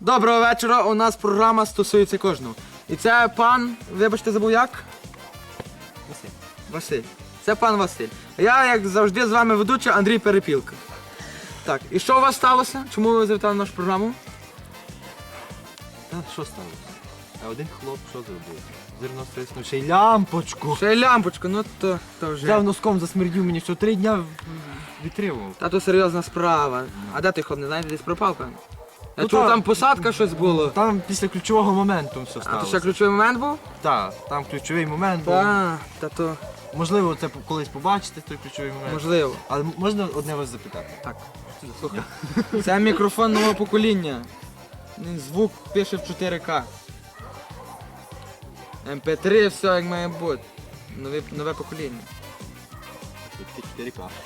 Доброго вечора. У нас програма стосується кожного. І це пан, вибачте, забув як? Василь. Василь. Це пан Василь. Я, як завжди, з вами ведучий Андрій Перепілка. Так, і що у вас сталося? Чому ви завітали нашу програму? Та що сталося? А один хлоп що зробив? Зерно стиснув ще й лямпочку. Ще й лямпочку, ну то, то вже. Взяв носком засмердів мені, що три дня відтримував. Та то серйозна справа. А де ти ход, не знаєш, десь пропав, певно? Я Ну, чув, та- там посадка щось було. Там після ключового моменту все А то сталося. ще ключовий момент був? Так, там ключовий момент був. Та то Можливо, це колись побачите, той ключовий момент. можливо. Але м- можна одне вас запитати? Так, слухай. Це мікрофон нового покоління. Звук пише в 4К. MP3, все як має бути. Нове, нове покоління.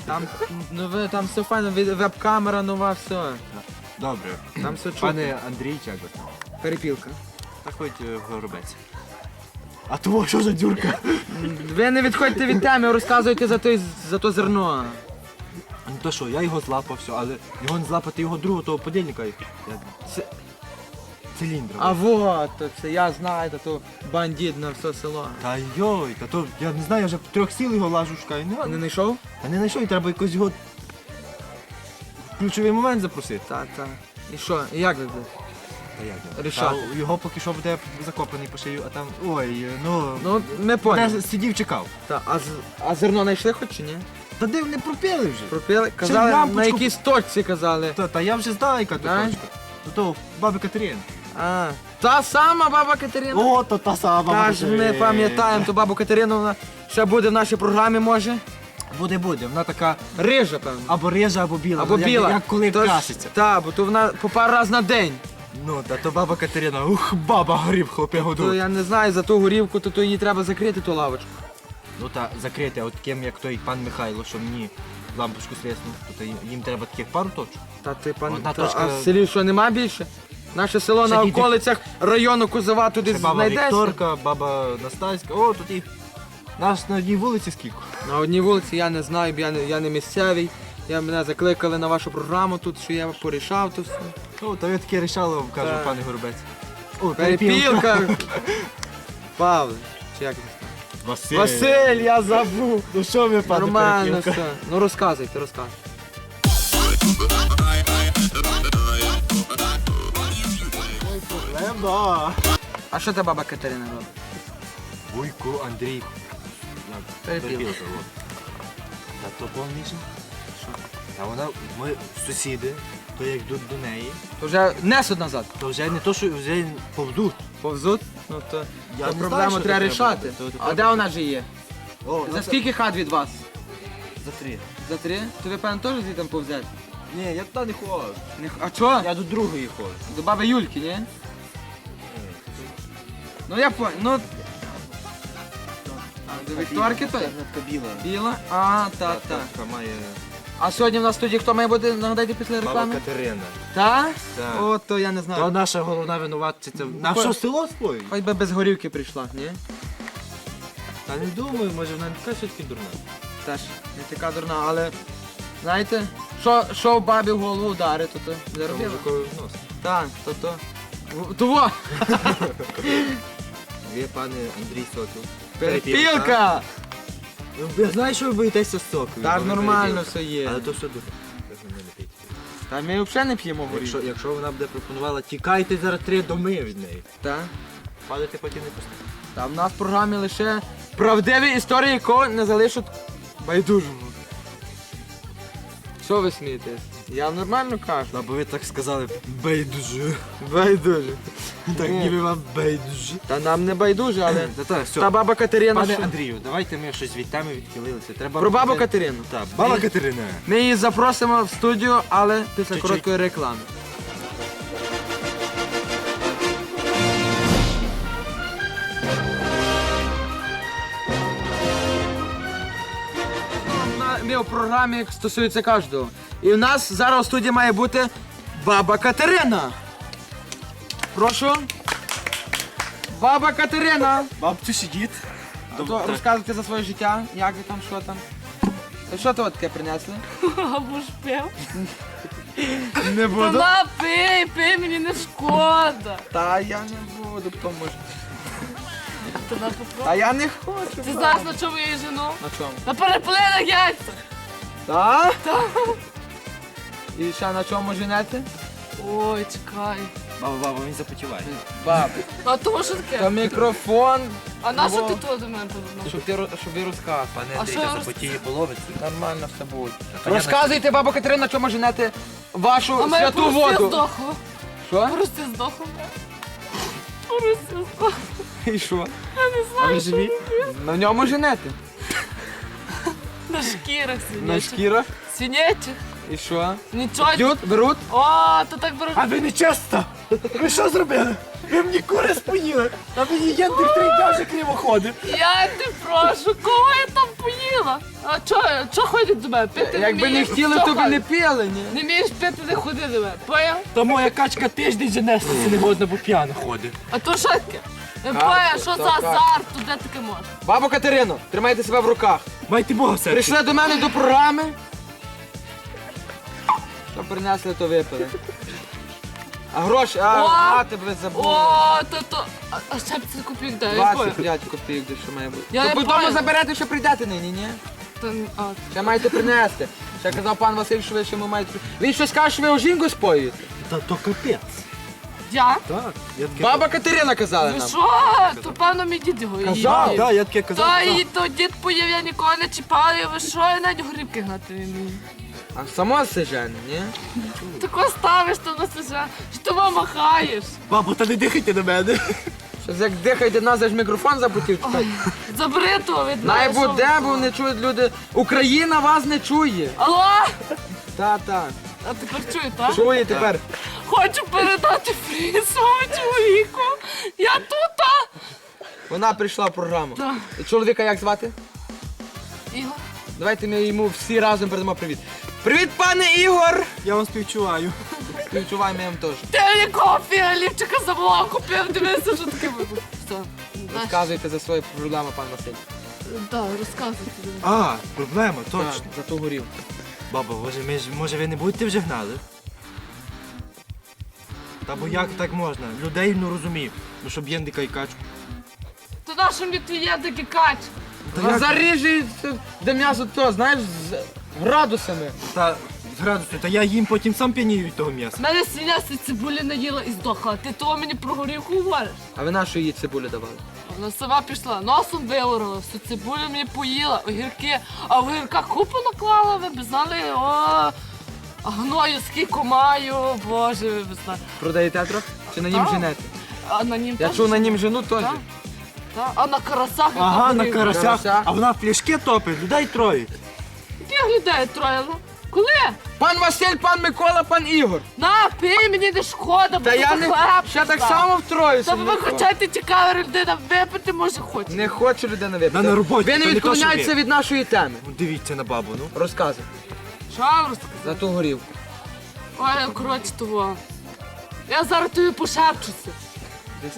Там нове, там все файно, ве- веб-камера нова, все. Добре. Там все чутно. Пане Андрій, як ви там? Перепілка. Та хоч е, в горобець. А того що за дюрка? Ви не відходьте від теми, розказуйте за, той, за то зерно. Ну то що, я його злапав, все, але його не злапати його другого того подільника. Це- Циліндра. А вот, то це я знаю, та то бандит на все село. Та йой, та то я не знаю, я вже трьох сіл його лажу шукаю. Не Не, знайшов? та не знайшов, і треба якось його в ключовий момент запросити. Так, так. І що? І як ви будете? Та як я? Рішати. Та його поки що буде закопаний по шию, а там. Ой, ну. Ну, ми поняли. Я сидів, чекав. Та, а, з- а зерно знайшли хоч чи ні? Та де вони пропили вже? Пропили? Казали, на якійсь точці казали. Та, та я вже знаю, яка то Знаєш? точка. До того баби Катерини. А, та сама баба Катерина. О, то та сама баба Та ж ми Катерина. пам'ятаємо ту бабу Катерину, вона ще буде в нашій програмі, може. Буде, буде. Вона така Рижа, певно. або режа, або біла. Або Ну, біла. Як, як коли То краситься. Та, бо то вона по пару раз на день. Ну, та то баба Катерина, ух, баба горів, хлопе То году. я не знаю, за ту горівку, то, то її треба закрити ту лавочку. Ну та закрити, от таким, як той пан Михайло, що мені лампочку слеснув, то, то їм, їм треба таких пару точок. Та ти пан. Одна та, точка- А в селі що нема більше? Наше село на діти- околицях району Кузова туди баба. Вікторка, баба Настаська, о, тут їх. Нас на одній вулиці скільки. На одній вулиці я не знаю, бо я не, я не місцевий. Я мене закликали на вашу програму тут, що я порішав то все. О, та ви таке рішали, вам каже Так. пане Горобець. О, Перепілка. Павле, чи як це? Василь. Василь, я забув. Ну що ви, пане Нормально Перепілка? все. Ну розказуйте, розказуйте. Проблема. А що та баба Катерина робить? Вуйко Андрій. Перепілка. от. Та то повніше. Що? Та вона, ми сусіди, то як йдуть до неї, То вже несуть назад. то вже не то, що вже повдуть. Повзуть? Ну то, Я то не проблему знаю, що треба рішати. робити. То А треба- де вона же є? О, За скільки хат від вас? За три. За три? То ви певно теж звідти повзяти? Ні, я туди не ходжу. Не х- А чого? Я до другої ходжу. До баби Юльки, ні? Ну я понял. Ну. А, до Вікторки то? біла. Біла? А, та, та. Така має А сьогодні в нас в студії хто має бути, нагадайте після баба реклами? Катерина. Та? Так. О, то я не То знаю. наша головна винуватиця. На що село споїть? Хоч би без горівки прийшла, ні? Та не думаю, може вона не така все-таки дурна. Теж не така дурна, але знаєте, що, що в бабі в голову вдарить, то то не робила. Мужиковий нос. Так, то то. В- Того! Ви, пане Андрій Сокіл. Перепілка! Ну, ви знаєш, що ви боїтеся соку? Так нормально все є. Але то все не не. Та ми взагалі не п'ємо. Якщо, якщо вона буде пропонувала, тікайте зараз три доми від неї. Так. Падати потім не пустите. Та в нас в програмі лише правдиві історії, якого не залишать байдужого. Що ви смієтесь? Я нормально кажу. Та бо ви так сказали байдуже. Байдуже. Так Ні. ніби вам байдуже. Та нам не байдуже, але. Та так, все. Та баба Катерина. Пане що- Андрію, давайте ми щось від теми відхилилися. Треба Про бабу Катерину. Так, баба Катерина. Ми її запросимо в студію, але після Чуть-чуть. короткої реклами. В програмі стосується кожного. І в нас зараз у студії має бути баба Катерина. Прошу. Баба Катерина! Бабцю сидіть. То розказуйте за своє життя, як ви там, що там. Та Що то таке принесли? Або ж пив. Не Та на, пий, пий, мені не шкода. Та я не буду, поможе. На попробуй. Та я не хочу. Ти знаєш, на чому я її жену? На чому? На перепелиних яйцях. Так? І ще на чому женете? Ой, чекай. Баба, баба, він запотіває. Баб. А то що Та мікрофон, А на що ти то до мене повернув? щоб ти роз- щоб ви розказували. Пане А Андрій, що та роз- запотіє половиці. Нормально все буде. Розказуйте, баба Катерина, на чому женете вашу А моя святу порости воду. здохла. Що? Порости здохла. Порости здохла. І що? Я не А ви знаю, живі? На ньому женете? на шкірах На шкірах? Свинячих? І що? Нічого. П'ють, беруть? О, то так беруть. А ви не чесно! Ви що зробили? Ви мені кури споїли! А мені єндик три дня вже криво ходить. Я те прошу, кого я там поїла? А чо, чо ходять до мене? Пити Якби не вмієш? хотіли, Чо то би не ходять? пили, ні? Не вмієш пити, не ходи до мене. Поняв? Та моя качка тиждень же не годна, бо п'яна ходить. А то що таке? Не що за азарт, де таке може? Бабо Катерино, тримайте себе в руках. Майте Бога в. Прийшли до мене до програми. Що принесли, то випили. А гроші, а, О! а тебе забули. О, то то. А, а ще б це купив, де я 20 поняв. 5 копійок, де що має бути. Я То не поняла. заберете, що прийдете нині, ні? Та, а, Ще маєте принести. Ще казав пан Василь, що ви ще маєте. Він щось каже, що ви у жінку споюєте. Та то капець. Я? Так, я таке Баба Катерина казала нам. що? То певно мій дід його Казав? їв. Так, я таке казав. Та і то дід поїв, я ніколи не чіпала, і ви що, я навіть горівки гнати не вмію. А само сижене, ні? Тако ставиш то на себе, що ти вам махаєш. Бабу, та не дихайте на мене. Щось як дихаєте нас, аж мікрофон запутів. Забери то від Най мене, що буде, ви бо не чують люди. Україна вас не чує. Алло? Та, та. А тепер чую, так? Чує тепер. Хочу передати привіт своєму чоловіку. Я тут. а? Вона прийшла в програму. Так. І Чоловіка як звати? Ігор. Давайте ми йому всі разом передамо привіт. Привіт, пане Ігор! Я вам співчуваю. Співчуваємо я вам теж. Ти мені кофі, лівчика забула, купив, дивися, що таке буде. Все. Розказуйте за свої проблеми, пан Василь. Так, розказуйте. А, проблема, Так, точно. за ту горівку. Баба, може, ми ж, може ви не будете вже гнали? Та бо як так можна? Людей не розумію. Ну щоб єндика і качку. То нащо мені твій є такий кач? Та як? заріжі, де м'ясо то, знаєш, з градусами. Та з градусу, та я їм потім сам п'янію від того м'яса. Мене свиня з цибулі наїла і здохла. Ти того мені про горівку говориш? А ви нашу її цибулю давали? Вона сама пішла, носом виворила, всю цибулю мені поїла, огірки, а в огірках купу наклала, ви б знали, о, гною скільки маю, боже, знали. Продаєте трохи? Чи на нім Так. женете? А на нім Я теж чув на нім жену теж. Так. Та, а на карасах Ага, на карасях, Карася. а вона пляшки топить, людей троє. Які людей троїла? Коли? Пан Василь, пан Микола, пан Ігор. На, пий, мені не шкода, бо я не хлеб ще так само втроюся. Та ви хочете цікава людина, випити може хоче. Не хочу людина випити. Та на роботі, Ви не то не то, що відклоняйтеся ви. від нашої теми. Ну, Дивіться на бабу, ну. Розказуй. Що вам розказати? За ту горівку. Ой, коротше того. Я зараз тобі пошепчуся.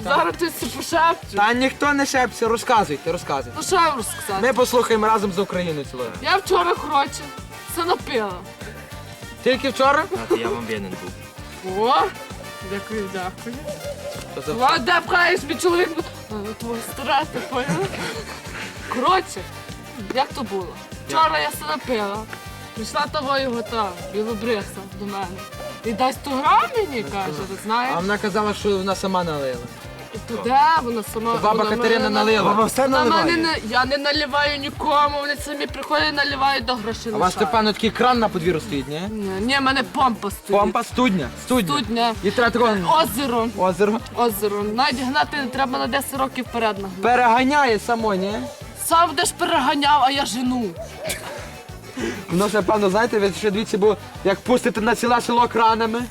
Зараз тобі все пошепчу. Та ніхто не шепся, розказуйте, розказуйте. Ну що вам розказати? Ми послухаємо разом за Україною цілою. Я вчора, коротше, все напила. Тільки вчора? А, я вам винен був. О, дякую, дякую. Що за Ладно, де пхаєш мій чоловік? Ну, Твоя стара, ти поняла? Коротше, як то було? Вчора я все напила. Прийшла того його там, білобриса до мене. І дай 100 грам мені, каже, ти знаєш? А вона казала, що вона сама налила. І то де вона сама. Баба вона Катерина мене налила. Баба все Вона мене наливає. не, я не наливаю нікому, вони самі приходять і наливають до грошей. А у вас, Степано, такий кран на подвір'ю стоїть, ні? Ні, ні, в мене помпа стоїть. Помпа студня. Студня. Студня. І треба такого Озеро. озеро. Озеро. Навіть гнати не треба на 10 років вперед нагнати. Переганяє само, ні? Сам будеш переганяв, а я жену. Ну, ще, певно, знаєте, ви ще дивіться, бо як пустите на ціле село кранами,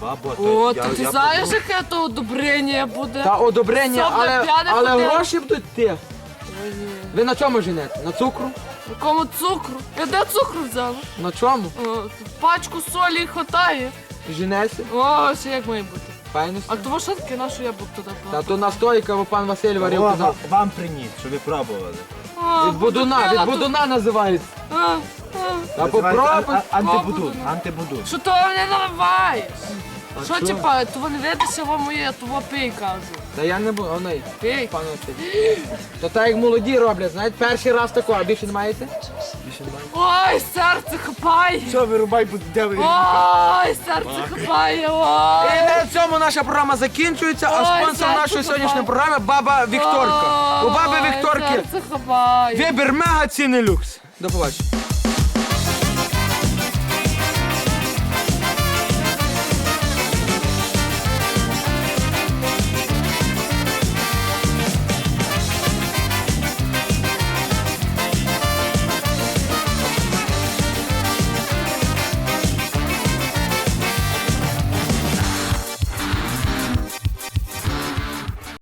Баба, О, я- ти я знаєш, яке то одобрення буде? та одобрення, Щоб але, п'яне але гроші будуть йти. Ви на чому женете? На цукру? Якому цукру? Я де цукру взяла? На чому? О, пачку солі хватає. Женеся? О, ще як має бути. Файно. А того що таке нашу яблук туди Та то настойка, бо пан Василь варив ва- вам приніс, щоб ви пробували. Від будуна, буду від будуна називається. А, попробуй. ан- ан- Антибудун, антибудун. Що то не наливаєш? Що типа, того не що вам моє, того пий кажу. Та я не буду, оней, Пий. пан Василь. То так як молоді роблять, знаєте, перший раз такого, а більше не маєте? Більше не маєте? Ой, серце хапає. Що вирубай, бо де ви? Ой, серце хапає, ой. І на цьому наша програма закінчується, а Ой, спонсор серце нашої сьогоднішньої хапає. програми баба Вікторка. У баби Ой, Вікторки Серце хапає. вибір мега ціни люкс. До побачення.